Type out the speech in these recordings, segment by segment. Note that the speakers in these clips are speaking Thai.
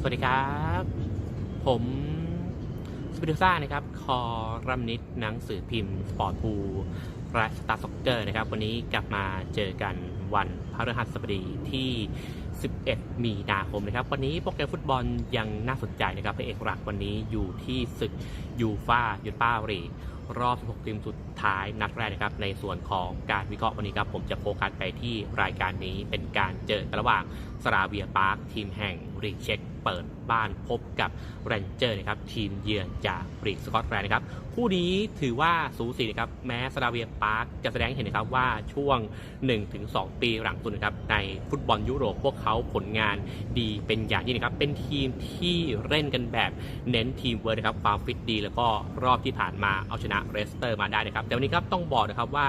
สวัสดีครับ ผมสปิเดซ่านะครับ คอรัมนิดหนังสือพิมพ์ สปอร์ตพูและสตาร์ซ็อกเกอร์นะครับ วันนี้กลับมาเจอกันวันพฤหัสบดีที่ 11 มีนาคมนะครับ วันนี้โปรแกรมฟุตบอลยังน่าสนใจนะครับพระเอกหลักวันนี้อยู่ที่ศึกยูฟายูป้ารีรอบ 16 ทีมสุดท้ายนัดแรกนะครับ ในส่วนของการวิเคราะห์วันนี้ครับ ผมจะโฟกัสไปที่รายการนี้เป็นการเจอกันระหว่างสราเวียปาร์คทีมแห่งรีเช็กเปิดบ้านพบกับเรนเจอร์นะครับทีมเยือนจากรีกสกอตแลนด์นะครับคู่นี้ถือว่าสูสีนะครับแม้สราเวียปาร์คจะแสดงเห็นนะครับว่าช่วง 1-2 ปีหลังสุดนะครับในฟุตบอลยุโรปพวกเขาผลงานดีเป็นอย่างยิ่งนะครับเป็นทีมที่เล่นกันแบบเน้นทีมเวิร์ดนะครับความฟิตดี แล้วก็รอบที่ผ่านมาเอาชนะเรสเตอร์มาได้นะครับแต่วันนี้ครับต้องบอกนะครับว่า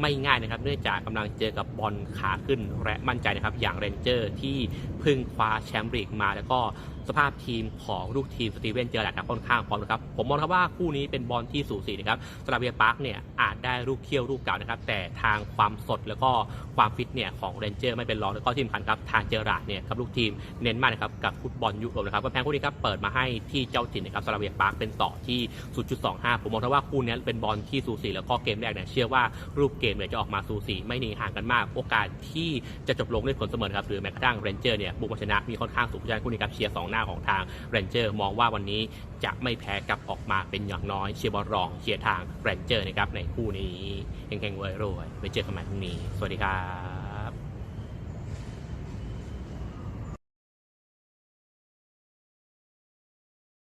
ไม่ง่ายนะครับเนื่องจากกำลังเจอกับบอลขาขึ้นและมั่นใจนะครับอย่างเรนเจอร์ที่เพึ่งคว้าแชมป์ลีกมา แล้วก็สภาพทีมของลูกทีมสตีเวนเจอร์แลนด์ครับค่อนข้างพร้อมนะครับ ผมมองครับว่าคู่นี้เป็นบอลที่สูสีนะครับสลาเวียปาร์คเนี่ยอาจได้ลูกเที่ยวลูกเก่านะครับ แต่ทางความสดแล้วก็ความฟิตเนี่ยของเรนเจอร์ไม่เป็นรองแล้วก็ที่สำคัญครับทางเจอราร์ดเนี่ยกับลูกทีมเน้นมากนะครับกับฟุตบอลยุโรปนะครับก็แพ้คู่นี้ครับเปิดมาให้ที่เจ้าถิ่นนะครับสลาเวียปาร์คเป็นต่อที่ 0.25 ผมมองว่าคู่นี้เป็นบอลที่สูสีแล้วก็เกมแรกเนี่ยเชื่อว่ารูปเกมเนี่ยจะออกมาสูสีไม่หนีห่างกันมาก โอกาสที่จะจบลงด้วยผลเสมอครับหรือแม้กระทั่งเรนเจอร์เนี่ยบุกมาชนะมีค่อนข้างสูงเพราะฉะนั้นคู่นี้ครับเชียร์สองหน้าของทางเรนเจอร์มองว่าวันนี้จะไม่แพ้กับออกมาเป็นอย่างน้อยเชียร์บอลรองเชียร์ทางเรนเจอร์นะครับในคู่นี้เฮงๆรวยไปเจอกันใหม่พรุ่งนี้ สวัสดีครับ